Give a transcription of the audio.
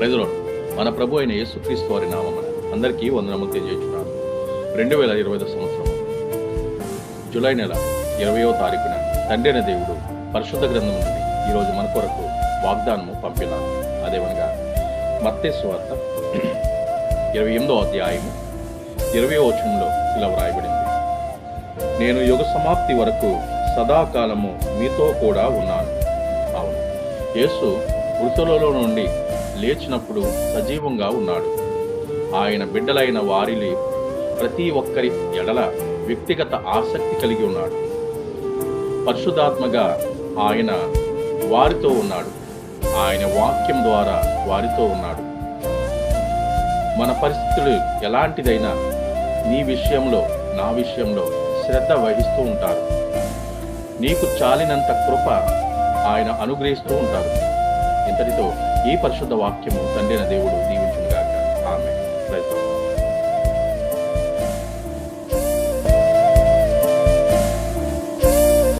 ప్రజలో మన ప్రభు అయిన యేసుక్రీస్తు వారి నామమున అందరికీ వందనములు తెలియజేస్తున్నాను. రెండు వేల ఇరవై సంవత్సరం. జూలై నెల ఇరవయో తారీఖున తండ్రి దేవుడు పరిశుద్ధ గ్రంథం నుండి ఈరోజు మన కొరకు వాగ్దానము పంపినాను అదేవనగా మత్తేశ్వార్త ఇరవై ఎనిమిదో అధ్యాయము ఇరవయో వచనంలో ఇలా వ్రాయబడింది. నేను యుగ సమాప్తి వరకు సదాకాలము మీతో కూడా ఉన్నాను. అవును. యేసు మృతులలో నుండి లేచినప్పుడు సజీవంగా ఉన్నాడు. ఆయన బిడ్డలైన వారిని ప్రతి ఒక్కరి ఎడల వ్యక్తిగత ఆసక్తి కలిగి ఉన్నాడు. పరిశుధాత్మగా ఆయన వారితో ఉన్నాడు. ఆయన వాక్యం ద్వారా వారితో ఉన్నాడు. మన పరిస్థితులు ఎలాంటిదైనా నీ విషయంలో నా విషయంలో శ్రద్ధ వహిస్తూ ఉంటారు. నీకు చాలినంత కృప ఆయన అనుగ్రహిస్తూ ఉంటారు. ఇంతటితో ఈ పరిశుద్ధ వాక్యము తండ్రిన దేవుడు దీవించుగాక ఆమె ప్రయత్నం